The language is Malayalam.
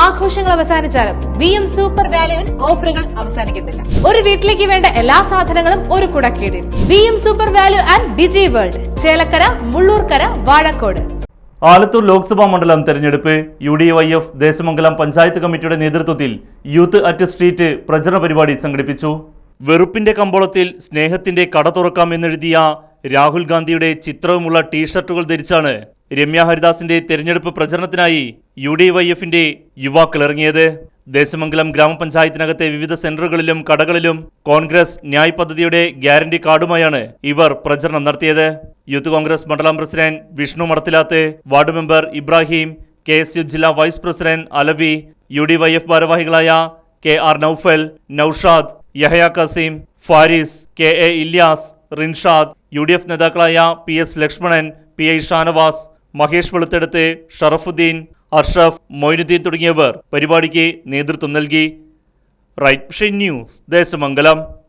ആഘോഷങ്ങൾ അവസാനിച്ചാലും വി എം സൂപ്പർ വാല്യുവിൽ ഓഫറുകൾ അവസാനിക്കുന്നില്ല ഒരു വീട്ടിലേക്ക് വേണ്ട എല്ലാ സാധനങ്ങളും ഒരു കുടക്കീടിൽ V M super value and digi world Chelakkara Mullurkara Vazhakode. Alathur Lok Sabha മണ്ഡലം തെരഞ്ഞെടുപ്പ് U D Y F Desamangalam panchayat കമ്മിറ്റിയുടെ നേതൃത്വത്തിൽ യൂത്ത് അറ്റ് സ്ട്രീറ്റ് പ്രചരണ പരിപാടി സംഘടിപ്പിച്ചു. വെറുപ്പിന്റെ കമ്പോളത്തിൽ സ്നേഹത്തിന്റെ കട തുറക്കാം എന്നെഴുതിയ രാഹുൽ ഗാന്ധിയുടെ ചിത്രവുമുള്ള ടീഷർട്ടുകൾ ധരിച്ചാണ് രമ്യ ഹരിദാസിന്റെ തെരഞ്ഞെടുപ്പ് പ്രചരണത്തിനായി യു ഡി വൈ എഫിന്റെ യുവാക്കൾ ഇറങ്ങിയത്. ദേശമംഗലം ഗ്രാമപഞ്ചായത്തിനകത്തെ വിവിധ സെന്ററുകളിലും കടകളിലും കോൺഗ്രസ് ന്യായ് പദ്ധതിയുടെ ഗ്യാരണ്ടി കാർഡുമായാണ് ഇവർ പ്രചരണം നടത്തിയത്. യൂത്ത് കോൺഗ്രസ് മണ്ഡലം president Vishnu Madathilath ward member Ibrahim K S U ജില്ലാ vice president Alavi U D Y F ഭാരവാഹികളായ K R Noufal Noushad Yahya Kasim Faris K A Ilyas Rinshad U D F നേതാക്കളായ P S Lakshmanan P I Shanavas Mahesh Veluthedath Sharafudheen Arshaf Moinudheen തുടങ്ങിയവർ പരിപാടിക്ക് നേതൃത്വം നൽകി. Right news Desamangalam.